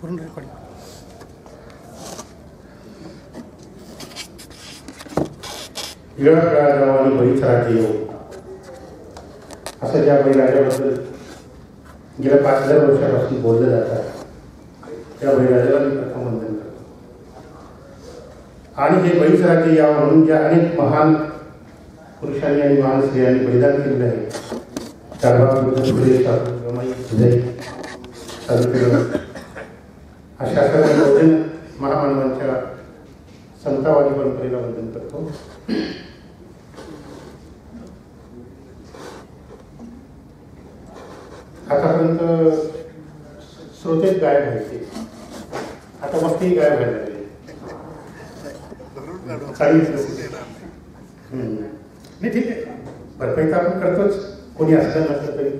पूर्ण रेकॉर्डिंग इळा खेळा आणि बळीचा येऊ असं ज्या बळीराजाबद्दल गेल्या पाच हजार वर्षापासून बोललं जातात त्या बळीराजाला मी प्रथम वंदन करतो. आणि हे बळीचं राज्य यावं म्हणून ज्या अनेक महान पुरुषांनी आणि महान स्त्रियांनी बलिदान केलेलं आहे चारबाग बुद्ध फुले शाहू रमाई फुले सावित्रीबाई अशा सर्व बहुजन महामानवांच्या संतावादी परंपरेला वंदन करतो. आतापर्यंत श्रोतेच गायब व्हायचे. आता मस्ती गायब व्हायला लागले. चाळीस नाही ठीक आहे. भरपाई तर आपण करतोच. कोणी असलं नसलं तरी.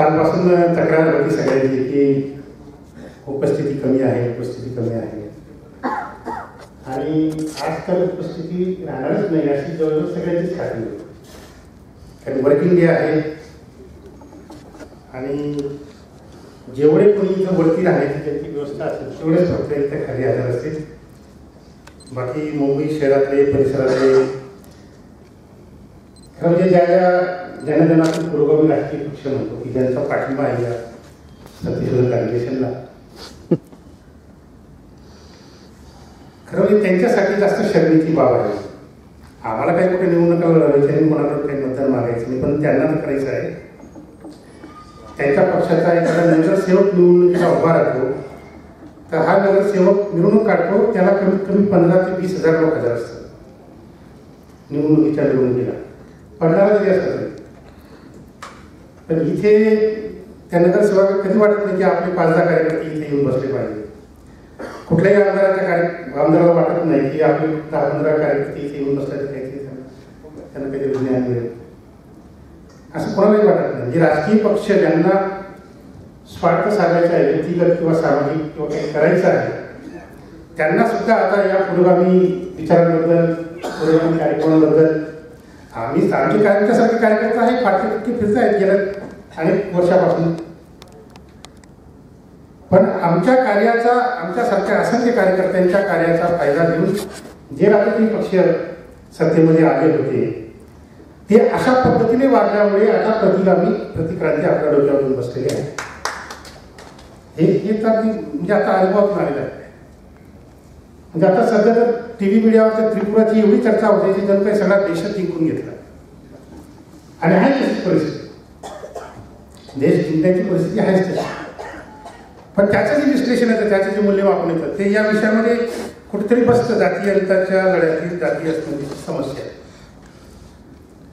कालपासून तक्रार होती सगळ्यांची की उपस्थिती कमी आहे उपस्थिती कमी आहे. आणि आजकाल उपस्थिती राहणारच नाही अशी जवळजवळ सगळ्यांचीच खात्री होती. कारण वर्किंग डे आहे. आणि जेवढे कोणी इथं वरती राहण्याची त्यांची व्यवस्था असेल तेवढेच फक्त इथे खाली आजार असतील. बाकी मुंबई शहरातले परिसरातले खरं म्हणजे ज्या ज्या ज्यांना ज्यांना आपण पुरोगामी राष्ट्रीय पक्ष म्हणतो की ज्यांचा पाठिंबा आहे या सत्यशोधक कॉन्ग्रेशनला खरं म्हणजे त्यांच्यासाठी जास्त शर्मीची बाब आहे. आम्हाला काही कुठे निवडणुका लढवायची आणि कोणाकडे काही मतदान मागायचं नाही पण त्यांना तर करायचं आहे. त्यांच्या पक्षाचा एखादा नगरसेवक निवडणुकीला उभा राहतो तर हा नगरसेवक निवडणूक काढतो त्याला कमीत कमी पंधरा ते वीस हजार लोक हजार असतात निवडणुकीच्या निवडणुकीला. पडणारा जरी असतात तरी. पण इथे त्या सहभाग कधी वाटत नाही की आपले पाच दहा कार्यकर्ते इथे येऊन बसले पाहिजे? कुठल्याही आमदाराच्या कार्य आमदाराला वाटत नाही की आपले दहा पंधरा कार्यकर्ते इथे येऊन बसले काहीतरी त्यांना कधी काहीतरी ज्ञान मिळेल असं कोणालाही वाटत नाही. जे राजकीय पक्ष ज्यांना स्वार्थ साधायचा आहे व्यक्तिगत किंवा सामाजिक किंवा काही करायचं आहे त्यांना सुद्धा आता या पुरोगामी विचारांबद्दल पुरोगामी कार्यक्रमांबद्दल आम्ही आमचे कार्यकर्त्यासारखे कार्यकर्ते आहे फाटके फुटके फिरत आहेत गेल्या अनेक वर्षापासून. पण आमच्या कार्याचा आमच्यासारख्या असंख्य कार्यकर्त्यांच्या कार्याचा फायदा घेऊन जे राजकीय पक्ष सत्तेमध्ये आले होते ते अशा पद्धतीने वागल्यामुळे आता प्रतिगामी प्रतिक्रांती आपल्या डोक्यावर बसलेली आहे. हे तर म्हणजे आता अनुभवातून आलेलं आहे. म्हणजे आता सध्या तर टी व्ही मीडियावर तर त्रिपुराची एवढी चर्चा होते की जणू काही सगळा देशात जिंकून घेतला. आणि आहे तशी परिस्थिती. देश जिंकण्याची परिस्थिती आहेच तशी. पण त्याचं जे विश्लेषण येतं त्याचं जे मूल्यमापन येतं ते या विषयामध्ये कुठेतरी बसतं. जातीयताच्या लढ्यातील जाती अस्मितेची समस्या. आहे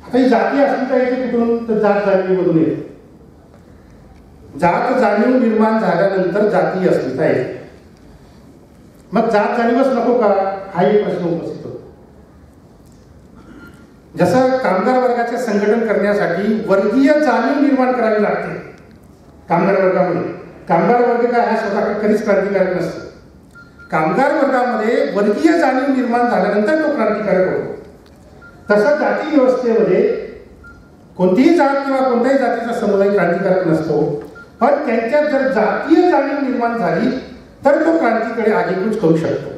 आता ही जाती अस्मिता येते कुठून तर जात जाणीवमधून येते. जात जाणीव निर्माण झाल्यानंतर जाती अस्मिता येते. मग जात जाणीवच नको का? हा एक प्रश्न उपस्थित होतो. जसं कामगार वर्गाचे संघटन करण्यासाठी वर्गीय जाणीव निर्माण करावी लागते कामगार वर्गामध्ये कामगार वर्ग काय? हा स्वतः कधीच क्रांतिकारक नसतो. कामगार वर्गामध्ये वर्गीय जाणीव निर्माण झाल्यानंतर तो क्रांतिकारक होतो. तसं जाती व्यवस्थेमध्ये कोणतीही जात किंवा कोणत्याही जातीचा समुदाय क्रांतिकारक नसतो. पण त्यांच्यात जर जातीय जाणीव निर्माण झाली तर तो क्रांतीकडे आगेकूच करू शकतो.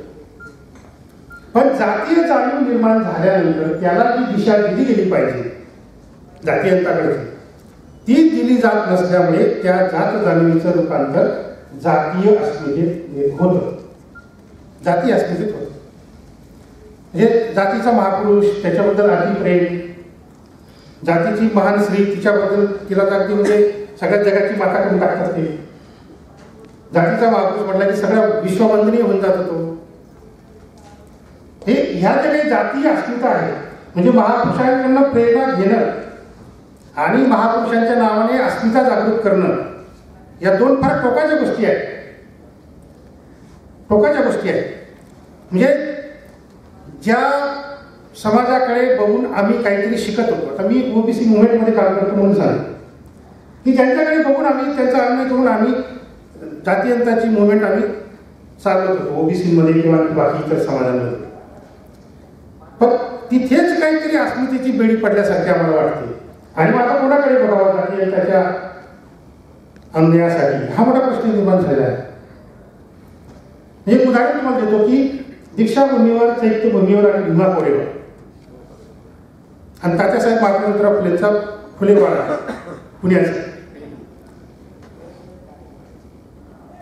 पण जातीय जाणीव निर्माण झाल्यानंतर त्याला जी दिशा दिली गेली पाहिजे. जातीयताकडे. ती दिली जात नसल्यामुळे त्या जात जाणीवीचं रूपांतर जातीय अस्मितेत होतं. जातीय अस्मितेत होतं. म्हणजे जातीचा महापुरुष त्याच्याबद्दल अति प्रेम. जातीची महान स्त्री तिच्याबद्दल तिला तर म्हणजे सगळ्यात जगाची माता करून टाकतात ते. जातीचा माणूस म्हटला की सगळ्या विश्ववंदनीय होऊन जातो तो. हे ह्या ज्या काही जातीय अस्मिता आहे म्हणजे महापुरुषांकडनं प्रेरणा घेणं आणि महापुरुषांच्या नावाने अस्मिता जागृत करणं या दोन फार टोकाच्या गोष्टी आहेत. टोकाच्या गोष्टी आहेत. म्हणजे ज्या समाजाकडे बघून आम्ही काहीतरी शिकत होतो आता मी ओबीसी मुवमेंटमध्ये काम करतो म्हणून सांगतो की ज्यांच्याकडे बघून आम्ही त्यांचा अन्वय करून आम्ही जातीयंताची मुवमेंट आम्ही चालवत होतो. ओबीसीमध्ये किंवा बाकी इतर समाजांमध्ये. पण तिथेच काहीतरी अस्मितेची बेडी पडल्यासारखी आम्हाला वाटते. आणि मग आता कोणाकडे बघावं जातीयंताच्या अन्यायासाठी? हा मोठा प्रश्न निर्माण झालेला आहे. एक उदाहरण तुम्हाला देतो की दीक्षाभूमीवर चैत्यभूमीवर आणि भीमा कोरेवर आणि तात्यासाहेब महात्मा फुलेंचा फुलेवाडा पुण्याचा.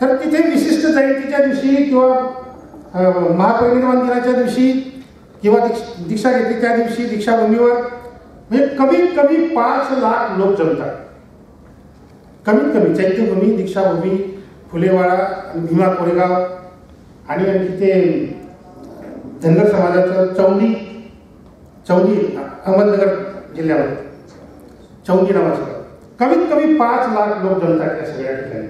तर तिथे विशिष्ट जयंतीच्या दिवशी किंवा महापरिनिर्वाण दिनाच्या दिवशी किंवा दीक्ष- दीक्षा घेतली त्या दिवशी दीक्षाभूमीवर म्हणजे कमीत कमी पाच लाख लोक जमतात. कमीत कमी चैत्यभूमी दीक्षाभूमी फुलेवाडा भीमा कोरेगाव आणि तिथे धनगर समाजाचं चौंडी चौंडी अहमदनगर जिल्ह्यामध्ये. चौंडी नावाचं. कमीत कमी पाच लाख लोक जमतात या सगळ्या ठिकाणी.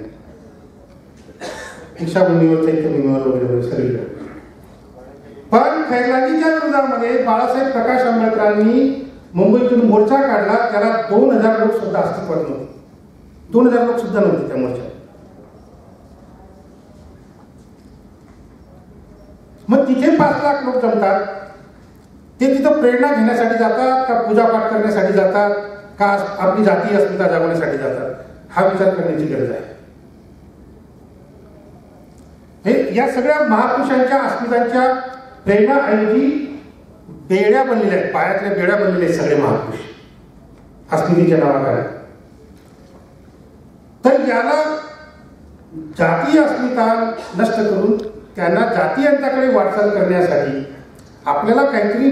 दीक्षाभूमीवर चैत्यभूमीवर वगैरे सगळीकडे पण खैरलाजीच्या विरोधामध्ये बाळासाहेब प्रकाश आंबेडकरांनी मुंबईतून मोर्चा काढला. त्याला दोन हजार लोक सुद्धा अस्तित्वात नव्हते. दोन हजार लोक सुद्धा नव्हते त्या मोर्चात मग तिथे पाच लाख लोक जमतात. ते तिथं प्रेरणा घेण्यासाठी जातात का पूजापाठ करण्यासाठी जातात का आपली जाती अस्मिता जागवण्यासाठी जातात? हा विचार करण्याची गरज आहे. हे या सगळ्या महापुरुषांच्या अस्मितांच्या प्रेरणा आणि जी बेड्या बनलेल्या आहेत. पायातल्या बेड्या बनलेले आहेत सगळे महापुरुष. अस्मितेच्या नावाखाली. तर याला जातीय अस्मिता नष्ट करून त्यांना जातीयांच्याकडे वाटचाल करण्यासाठी आपल्याला काहीतरी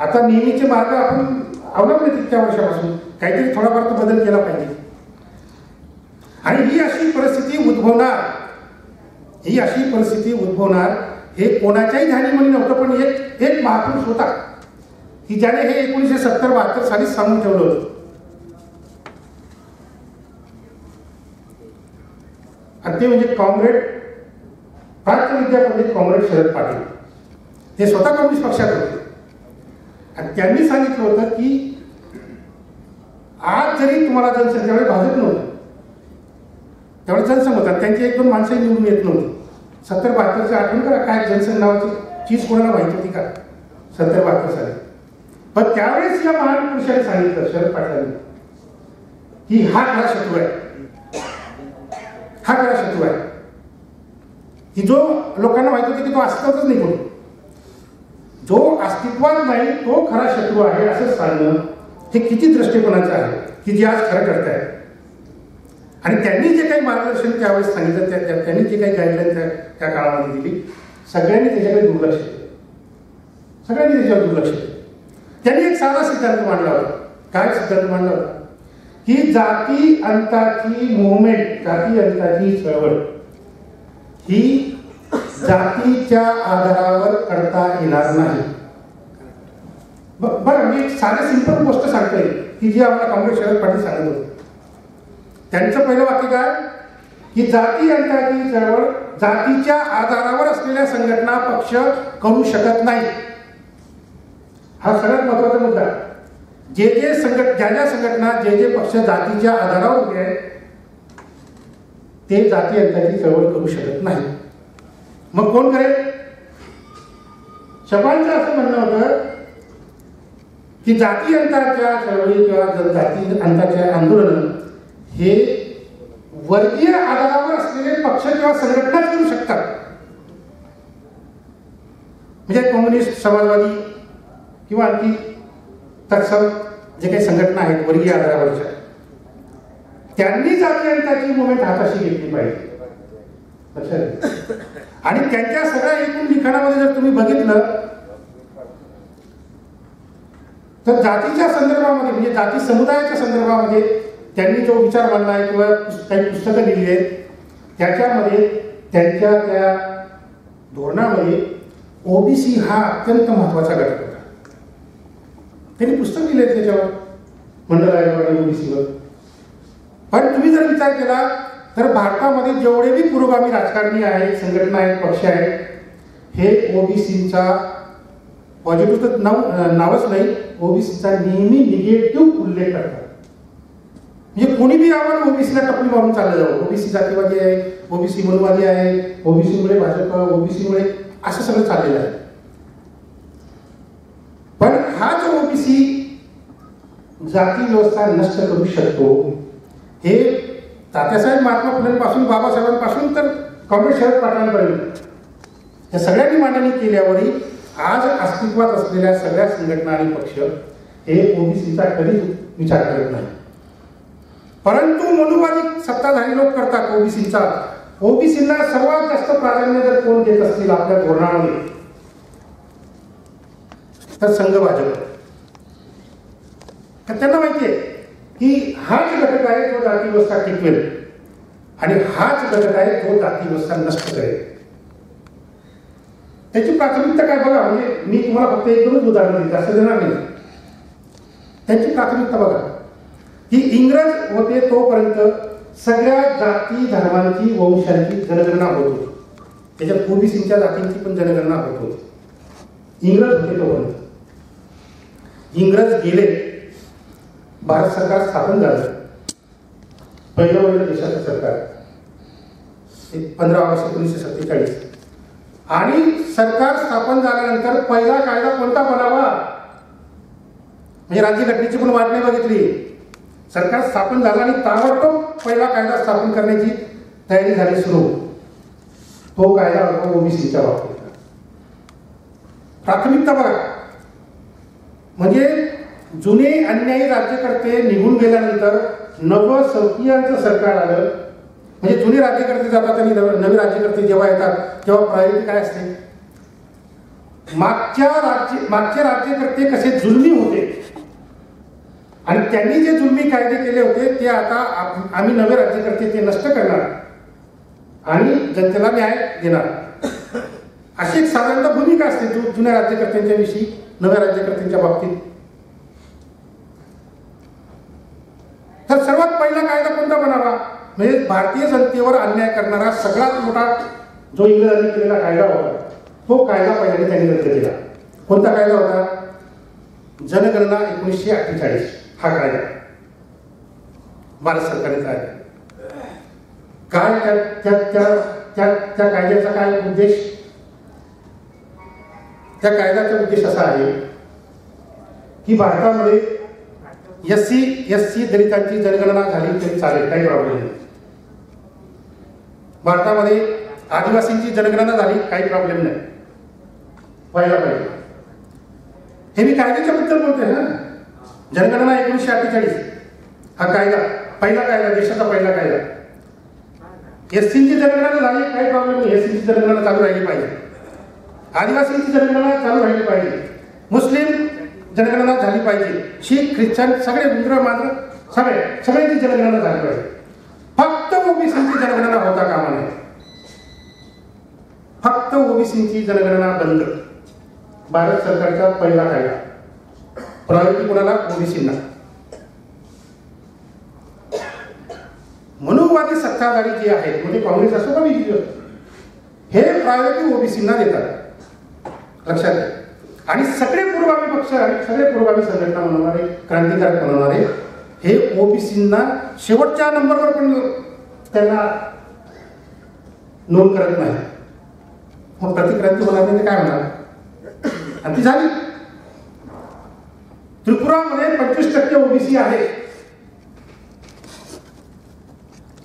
आता नेहमीचे मार्ग आपण अवलंबले तितक्या वर्षापासून. काहीतरी थोडाफार तो बदल केला पाहिजे. आणि ही अशी परिस्थिती उद्भवणार ही अशी परिस्थिती उद्भवणार हे कोणाच्याही ध्यानीमध्ये नव्हतं पण एक एक महापुरुष होता. की ज्याने हे एकोणीसशे सत्तर बहात्तर साली सांगून ठेवलं होतं. आणि ते म्हणजे कॉम्रेड प्राच्य विद्यापंडित कॉम्रेड शरद पाटील. ते स्वतः कम्युनिस्ट पक्षात होते. आणि त्यांनी सांगितलं होतं की आज जरी तुम्हाला जनसंख्या भाजप नव्हतं त्यावेळेस जनसंघ होता त्यांची एक दोन माणसंही निवडून येत नव्हती. सत्तर बहात्तरची आठवण करा काय जनसंघ नावाची चीज कोणाला माहिती होती का? सत्तर बहात्तर साली. पण त्यावेळेस या महान पुरुषाने सांगितलं शरद पाटलांनी की हा खरा शत्रू आहे. हा खरा शत्रू आहे. की जो लोकांना माहिती होती की तो अस्तित्वातच नाही कोणी. जो अस्तित्वात नाही तो खरा शत्रू आहे असं सांगणं हे किती दृष्टिकोनाचं आहे की जे आज खरं करत आहे आणि त्यांनी जे काही मार्गदर्शन त्यावेळेस सांगितलं त्या त्यांनी जे काही गाईडलाईन त्या त्या काळामध्ये दिली सगळ्यांनी त्याच्याकडे दुर्लक्ष केलं. सगळ्यांनी त्याच्यावर दुर्लक्ष केलं. त्यांनी एक साधा सिद्धांत मांडला होता. काय सिद्धांत मांडला होता? की जाती अंताची मुवमेंट जाती अंताची चळवळ ही जातीच्या आधारावर करता येणार नाही. बरं मी एक साधे सिंपल गोष्ट सांगतोय की जी आम्हाला काँग्रेस शरद पाटील सांगत होते. त्यांचं पहिलं वाक्य काय? की जाती अंताची चळवळ जातीच्या आधारावर असलेल्या संघटना पक्ष करू शकत नाही. हा सगळ्यात महत्त्वाचा मुद्दा. जे जे संघट ज्या ज्या संघटना जे जे पक्ष जातीच्या आधारावर उभे आहेत ते जाती अंताची चळवळ करू शकत नाही मग कोण करेल? शपांचं असं म्हणणं होतं की जाती अंताच्या चळवळी किंवा जाती अंताच्या आंदोलन हे वर्गीय आधारावर असलेले पक्ष किंवा संघटनाच करू शकतात. म्हणजे कम्युनिस्ट समाजवादी किंवा आणखी तत्सम जे काही संघटना आहेत वर्गीय आधारावरच्या त्यांनी जाती आणि त्याची मुवमेंट हाताशी घेतली पाहिजे. लक्षात आणि त्यांच्या सगळ्या एकूण लिखाणामध्ये जर तुम्ही बघितलं तर जातीच्या संदर्भामध्ये म्हणजे जाती समुदायाच्या संदर्भामध्ये त्यांनी जो विचार मांडला आहे किंवा काही पुस्तकं लिहिली आहेत त्याच्यामध्ये त्यांच्या त्या धोरणामध्ये ओबीसी हा अत्यंत महत्त्वाचा घटक होता. त्यांनी पुस्तक लिहिले त्याच्यावर मंडळ आयोगावर आणि ओबीसीवर पण तुम्ही जर विचार केला तर भारतामध्ये जेवढे बी पुरोगामी राजकारणी आहेत संघटना आहेत पक्ष आहेत हे ओबीसीचा पॉझिटिव्ह तर नाव नावच नाही ओबीसीचा नेहमी निगेटिव्ह उल्लेख करतात. म्हणजे कोणी बी आपण ओबीसीला टपली मारून चाललं जाऊ ओबीसी जातीवादी आहे ओबीसी मनवादी आहे ओबीसीमुळे भाजप ओबीसीमुळे असं सगळं चाललेलं आहे. पण हा जो ओबीसी जाती व्यवस्था नष्ट करू शकतो हे तात्यासाहेब महात्मा फुलेंपासून बाबासाहेबांपासून तर काँग्रेस शरद पाटलांपर्यंत. या सगळ्यांनी मांडणी केल्यावरही आज अस्तित्वात असलेल्या सगळ्या संघटना आणि पक्ष हे ओबीसीचा कधीच विचार करत नाही परंतु मनुवादी सत्ताधारी लोक करतात ओबीसीचा. ओबीसींना सर्वात जास्त प्राधान्य जर कोण देत असतील आपल्या धोरणामध्ये तर संघ भाजप. तर त्यांना माहिती आहे की हाच घटक आहे जो जाती व्यवस्था टिकवेल आणि हाच घटक आहे जो जाती व्यवस्था नष्ट करेल. त्याची प्राथमिकता काय बघा म्हणजे मी तुम्हाला फक्त एक दोनच उदाहरण देते असं देणार नाही. त्याची प्राथमिकता बघा. ही इंग्रज होते तोपर्यंत सगळ्या जाती धर्मांची वंशांची जनगणना होत होती. त्याच्यात ओबीसीच्या जातींची पण जनगणना होत होती. इंग्रज होते तोपर्यंत. इंग्रज गेले भारत सरकार स्थापन झालं. पहिलं पहिलं देशाचं सरकार. पंधरा ऑगस्ट एकोणीसशे सत्तेचाळीस. आणि सरकार स्थापन झाल्यानंतर पहिला कायदा कोणता बनावा? म्हणजे राज्यघटनेची पण वाट नाही बघितली. सरकार स्थापन झालं आणि ताबडतोब पहिला कायदा स्थापन करण्याची तयारी झाली सुरू. तो कायदा होता ओबीसीच्या बाबतीत. प्राथमिकता बघा. म्हणजे जुने अन्यायी राज्यकर्ते निघून गेल्यानंतर नव सौकियांचं सरकार आलं. म्हणजे जुने राज्यकर्ते जातात आणि नवे राज्यकर्ते जेव्हा येतात तेव्हा प्रायोरिटी काय असते? मागच्या राज्य मागचे राज्यकर्ते कसे जुलमी होते आणि त्यांनी जे जुलमी कायदे केले होते ते आता आम्ही नवे राज्यकर्ते ते नष्ट करणार. आणि जनतेला न्याय देणार. अशी एक साधारणतः भूमिका असते जुन्या राज्यकर्त्यांच्या विषयी नव्या राज्यकर्त्यांच्या बाबतीत. तर सर्वात पहिला कायदा कोणता बनावा म्हणजे भारतीय जनतेवर अन्याय करणारा सगळ्यात मोठा जो इंग्रजांनी केलेला कायदा होता तो कायदा पहिल्याने त्यांनी रद्द केला. कोणता कायदा होता? जनगणना एकोणीसशे अठ्ठेचाळीस. हा कायदा भारत सरकारने कायदा काय त्या त्या त्या त्या कायद्याचा काय उद्देश? त्या कायद्याचा उद्देश असा आहे की भारतामध्ये एस सी एस सी दलितांची जनगणना झाली तरी चालेल काही प्रॉब्लेम नाही. भारतामध्ये आदिवासींची जनगणना झाली काही प्रॉब्लेम नाही. व्हायला पाहिजे. हे मी कायद्याच्या बद्दल बोलतोय ना. जनगणना एकोणीसशे अठ्ठेचाळीस. हा कायदा पहिला कायदा देशाचा पहिला कायदा. एससीची जनगणना झाली काही प्रॉब्लेम नाही. एससीची जनगणना चालू राहिली पाहिजे. आदिवासींची जनगणना चालू राहिली पाहिजे. मुस्लिम जनगणना झाली पाहिजे. शीख ख्रिश्चन सगळे रुद्र मात्र सगळे सगळ्यांची जनगणना झाली पाहिजे. फक्त ओबीसीची जनगणना होता कामा नये. फक्त ओबीसीची जनगणना बंद. भारत सरकारचा पहिला कायदा. प्रायोरिटी कुणाला ओबीसींना मनुवादी सत्ताधारी जे आहेत म्हणजे काँग्रेस असो का बीजेपी हे प्रायोरिटी ओबीसींना देतात. लक्षात घ्या. आणि सगळे पुरोगामी पक्ष आणि सगळे पुरोगामी संघटना बनवणारे क्रांतिकारक बनवणारे हे ओबीसींना शेवटच्या नंबरवर पण त्यांना नोंद करत नाही मग प्रतिक्रांती होणार नाही काय होणार? आणि ती झाली. त्रिपुरामध्ये पंचवीस टक्के ओबीसी आहे.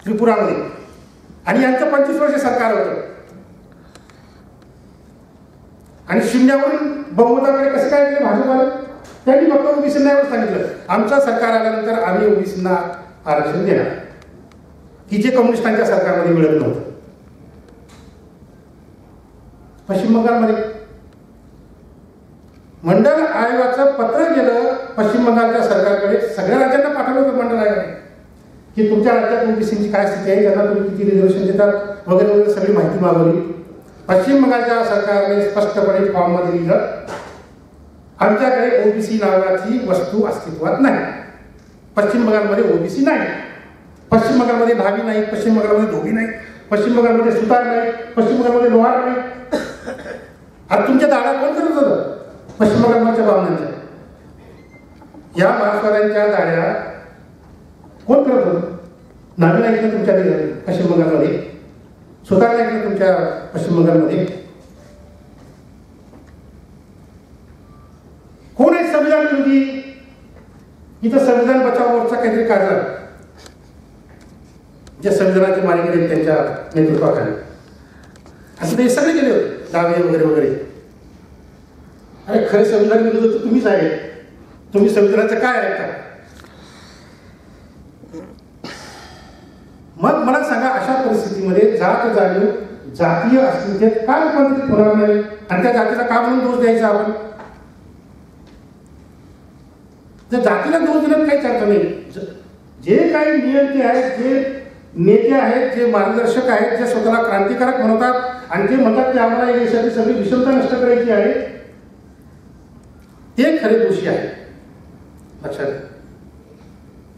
त्रिपुरामध्ये. आणि यांचं पंचवीस वर्ष सरकार होतं. आणि शून्यावरून बहुमताकडे कसं काय केलं भाजपाला त्यांनी फक्त ओबीसींना एवढं सांगितलं. आमचं सरकार आल्यानंतर आम्ही ओबीसींना आरक्षण देणार. की जे कम्युनिस्टांच्या सरकारमध्ये मिळत नव्हतं. पश्चिम बंगालमध्ये मंडळ आयोगाचं पत्र गेलं पश्चिम बंगालच्या सरकारकडे. सगळ्या राज्यांना पाठवलं होतं मंडळ आयोगाने. की तुमच्या राज्यात ओबीसीची काय स्थिती आहे? त्यांना तुम्ही किती रिझर्वेशन देतात? वगैरे वगैरे सगळी माहिती मागवली. पश्चिम बंगालच्या सरकारने स्पष्टपणे फॉर्ममध्ये लिहिलं आमच्याकडे ओबीसी नावाची वस्तू अस्तित्वात नाही. पश्चिम बंगालमध्ये ओबीसी नाही. पश्चिम बंगालमध्ये धावी नाही पश्चिम बंगालमध्ये धोबी नाही पश्चिम बंगालमध्ये सुतार नाही पश्चिम बंगालमध्ये लोहार नाही. आता तुमच्या दाडा कोण करत होतं? पश्चिम बंगालच्या या महास्वारांच्या दाड्या कोण करत होतं? न्हावी ऐकलं तुमच्या पश्चिम बंगालमध्ये सुतार नाही तुमच्या पश्चिम बंगालमध्ये कोण आहे संविधान विरोधी? इथं संविधान बचाव मोर्चा काहीतरी काढला. जे संविधानाचे मालिकेत त्यांच्या नेतृत्वाखाली. असं ते सगळे गेले होते. दावे वगैरे वगैरे. अरे खरं संविधान लिहिलं तर तुम्हीच आहे. तुम्ही संविधानाचं काय ऐकता? मग मला सांगा अशा परिस्थितीमध्ये जात जाणीव जातीय अस्मितेत काय रूपांतरित होणार नाही आणि त्या जातीला का म्हणून दोष द्यायचा आपण? जर जातीला दोष देण्यात काहीच अर्थ नाही. जे काही नियंते आहेत जे नेते आहेत जे मार्गदर्शक आहेत जे स्वतःला क्रांतिकारक म्हणतात आणि जे म्हणतात की आम्हाला या देशाची सगळी विषमता नष्ट करायची आहे ते खरे दोषी आहे लक्षात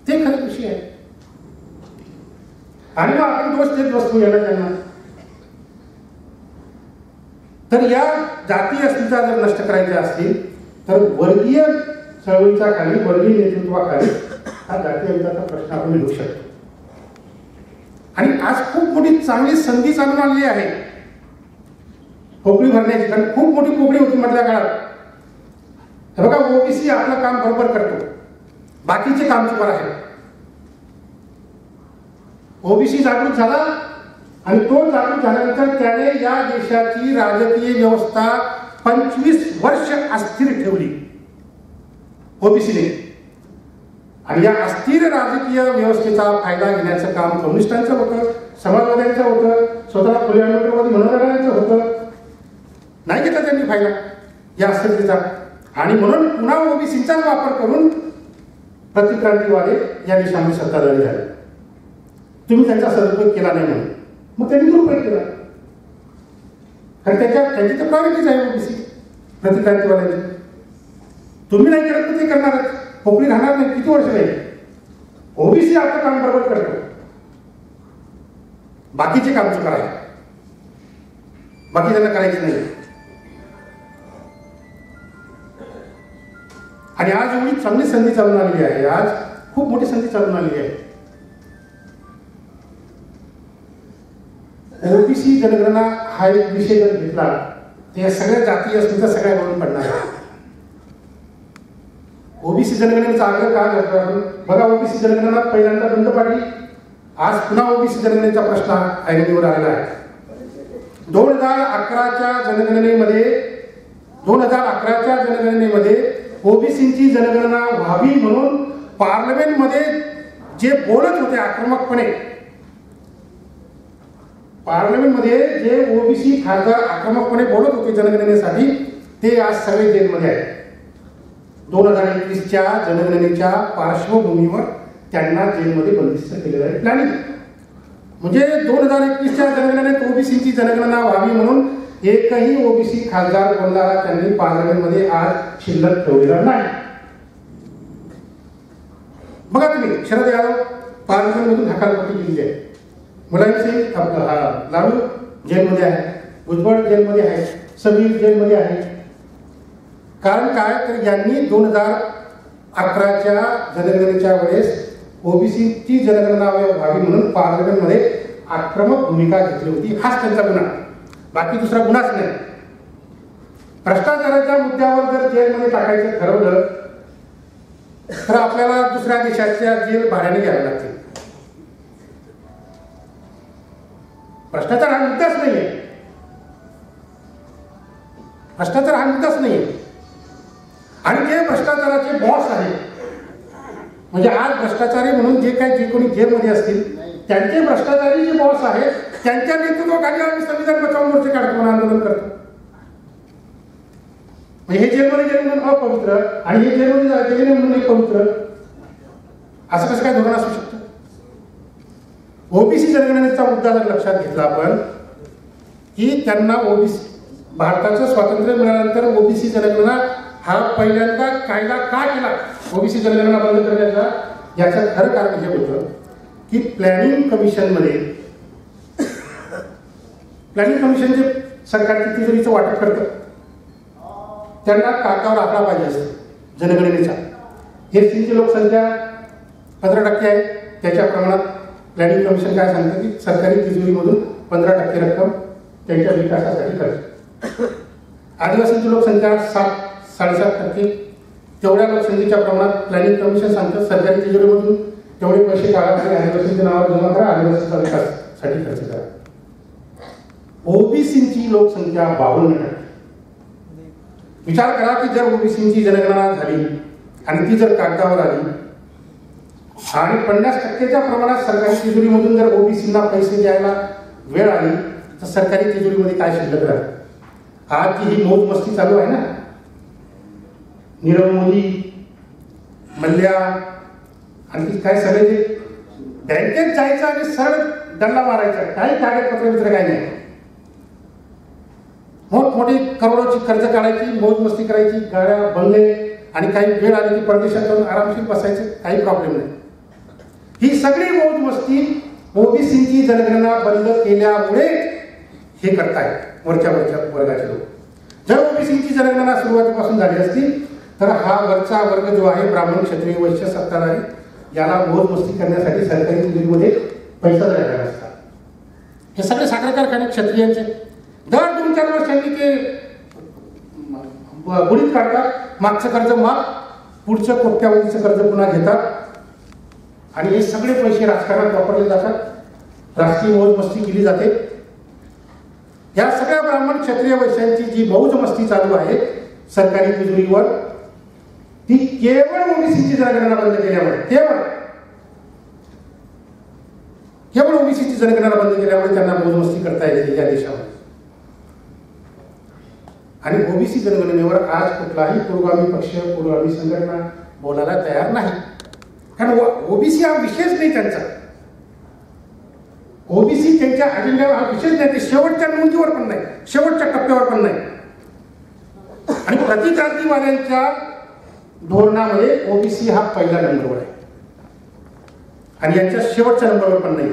ते खरे दोषी आहे आणि मग आपण दोष देत बसतो याला त्यांना. तर या जाती अस्मिता जर नष्ट करायच्या असतील तर वर्गीय चळवळीचा खाली वर्गीय नेतृत्वाखाली हा जाती अस्मिताचा प्रश्न आपण लिहू शकतो. आणि आज खूप मोठी चांगली संधी चालून आलेली आहे. पोकळी भरण्याची. कारण खूप मोठी पोकळी होती म्हटल्या काळात. तर बघा ओबीसी आपलं काम बरोबर करतो. बाकीचे काम चुकार आहे ओबीसी जागृत झाला आणि तो जागृत झाल्यानंतर त्याने या देशाची राजकीय व्यवस्था पंचवीस वर्ष अस्थिर ठेवली. ओबीसीने आणि या अस्थिर राजकीय व्यवस्थेचा फायदा घेण्याचं काम कम्युनिस्टांचं होतं समाजवाद्यांचं होतं स्वतःला खुल्या आंबेडकरवादी म्हणणाऱ्यांचं होतं. नाही घेतला त्यांनी फायदा या अस्थिरतेचा. आणि म्हणून पुन्हा ओबीसीचाच वापर करून प्रतिक्रांतीवाले या देशामध्ये सत्ताधारी झाले. तुम्ही त्यांचा सदुपयोग केला नाही म्हणून. मग त्यांनी दुरुपयोग केला. कारण त्याच्या त्यांची तर प्रॉब्लेमच आहे ओबीसी प्रतिक्रांतीवाल्यांची. तुम्ही नाही करत तर ते करणारच. पोकळी राहणार नाही. किती वर्ष नाही ओबीसी आपलं काम बरोबर करतो. बाकीचे काम चुकार आहे बाकी त्यांना करायचे नाही. आणि आज एवढी चांगली संधी चालून आलेली आहे. आज खूप मोठी संधी चालून आलेली आहे. ओबीसी जनगणना हा एक विषय जर घेतला तर या सगळ्या जाती असतील सगळ्या मिळून पडणार आहे ओबीसी जनगणनेचा आग्रह का करतो आपण? बघा ओबीसी जनगणना पहिल्यांदा बंद पाडली. आज पुन्हा ओबीसी जनगणनेचा प्रश्न ऐरणीवर आलेला आहे. दोन हजार अकराच्या जनगणनेमध्ये दोन हजार अकराच्या जनगणनेमध्ये ओबीसीची जनगणना व्हावी म्हणून पार्लमेंटमध्ये जे बोलत होते आक्रमकपणे पार्लमेंटमध्ये जे ओबीसी खासदार आक्रमकपणे बोलत होते जनगणनेसाठी ते आज सगळे जेलमध्ये आहेत. दोन हजार एकवीसच्या जनगणनेच्या पार्श्वभूमीवर त्यांना जेलमध्ये बंदिस्त केलेलं आहे प्लॅनिंग म्हणजे दोन हजार एकवीसच्या जनगणनेत ओबीसीची जनगणना व्हावी म्हणून एकही ओबीसी खासदार बोलणारा त्यांनी पार्लमेंटमध्ये आज शिल्लक ठेवलेला नाही. बघा तुम्ही शरद यादव पार्लमेंटमधून हकालपट्टी केली आहे. मुलायम सिंग आपलं हा जेलमध्ये आहे भुजबळ जेलमध्ये आहे समीर जेलमध्ये आहे. कारण काय? तर यांनी दोन हजार अकराच्या जनगणनेच्या वेळेस ओबीसीची जनगणना व्हावी म्हणून पार्लमेंटमध्ये आक्रमक भूमिका घेतली होती. हाच त्यांचा गुन्हा. बाकी दुसरा गुन्हाच नाही. भ्रष्टाचाराच्या मुद्द्यावर जर जेलमध्ये टाकायचं ठरवलं तर आपल्याला दुसऱ्या देशाच्या जेल भाड्याने घ्यावे लागतील. भ्रष्टाचार हा मुद्दाच नाहीये. भ्रष्टाचार हा मुद्दाच नाहीये. आणि जे भ्रष्टाचाराचे बॉस आहेत म्हणजे आज भ्रष्टाचारी म्हणून जे काही जे कोणी जेलमध्ये असतील त्यांचे भ्रष्टाचारी जे बॉस आहेत त्यांच्या नेतृत्वाखाली आम्ही संविधान बचाव मोर्चे काढतो आंदोलन करतो. हे जेलमध्ये गेले म्हणून अपवित्र आणि हे जेलमध्ये गेले म्हणून हे पवित्र असं कसं काय धोरण असू शकतं? ओबीसी जनगणनेचा मुद्दा जर लक्षात घेतला आपण की त्यांना ओबीसी भारताचं स्वातंत्र्य मिळाल्यानंतर ओबीसी जनगणना हा पहिल्यांदा कायदा का केला? ओबीसी जनगणना बंद करण्याचा याचं खरं कारण हे होतं की प्लॅनिंग कमिशनमध्ये प्लॅनिंग कमिशन जे सरकार तिजोरीचं वाटप करतं त्यांना काकावर आकडा पाहिजे असतो जनगणनेचा. एसटीची लोकसंख्या पंधरा टक्के आहे त्याच्या प्रमाणात प्लॅनिंग कमिशन काय सांगतं की सरकारी तिजोरीमधून पंधरा टक्के रक्कम त्यांच्या विकासासाठी करते. आदिवासींची लोकसंख्या सात साडेसात टक्के तेवढ्या लोकसंख्येच्या प्रमाणात प्लॅनिंग कमिशन सांगतं सरकारी तिजोरीमधून तेवढे पैसे काढा आणि आदिवासींच्या नावावर जमा करा आदिवासीचा विकासासाठी खर्च करा. ओबीसीची लोकसंख्या बावन्न टक्के. विचार करा की जर ओबीसीची जनगणना झाली आणि ती जर कागदावर आली आणि पन्नास टक्केच्या प्रमाणात सरकारी तिजोरीमधून जर ओबीसींना पैसे द्यायला वेळ आली तर सरकारी तिजोरीमध्ये काय शिल्लक राहते आजची ही मौज मस्ती चालू आहे ना? नीरव मोदी मल्ल्या आणखी काय सगळे जे बँकेत जायचं आणि सरळ दंडा मारायचा काही कागदपत्र मित्र काही नाही. मोठमोठी करोडोची कर्ज काढायची मौज मस्ती करायची गाड्या बंगले आणि काही वेळ आली की परदेशात जाऊन आरामशीर बसायचे काही प्रॉब्लेम नाही. ही सगळी मौज मस्ती ओबीसीची जनगणना बंद केल्यामुळे हे करतायत वरच्या वरच्या वर्गाचे लोक. जर ओबीसीची जनगणना सुरुवातीपासून झाली असती तर हा वरचा वर्ग जो आहे ब्राह्मण क्षत्रिय वैश्य सत्ताधारी याला मौज मस्ती करण्यासाठी सरकारी तिजोरीमध्ये पैसा द्यायला असतात हे सगळे साखर कारखाने क्षत्रियांचे. दर दोन चार वर्षांनी ते बुडीत काढतात मागचं कर्ज माग पुढचं कोट्यावधीचं कर्ज पुन्हा घेतात. आणि हे सगळे पैसे राजकारणात वापरले जातात. राजकीय मौज मस्ती केली जाते. या सगळ्या ब्राह्मण क्षत्रिय वैश्यांची जी मौज मस्ती चालू आहे सरकारी तिजोरीवर ती केवळ ओबीसीची जनगणना बंद केल्यामुळे केवळ. केवळ ओबीसीची जनगणना बंद केल्यामुळे त्यांना मोजमस्ती करता येते या देशामध्ये. आणि ओबीसी जनगणनेवर आज कुठलाही पुरोगामी पक्ष पुरोगामी संघटना बोलायला तयार नाही. कारण ओबीसी हा विषयच नाही त्यांचा. ओबीसी त्यांच्या अजेंड्यावर हा विषयच नाही ते शेवटच्या नोंदीवर पण नाही शेवटच्या टप्प्यावर पण नाही. आणि प्रतिक्रांतीवाद्यांच्या धोरणामध्ये ओबीसी हा पहिला नंबरवर आहे. आणि यांच्या शेवटच्या नंबरवर पण नाही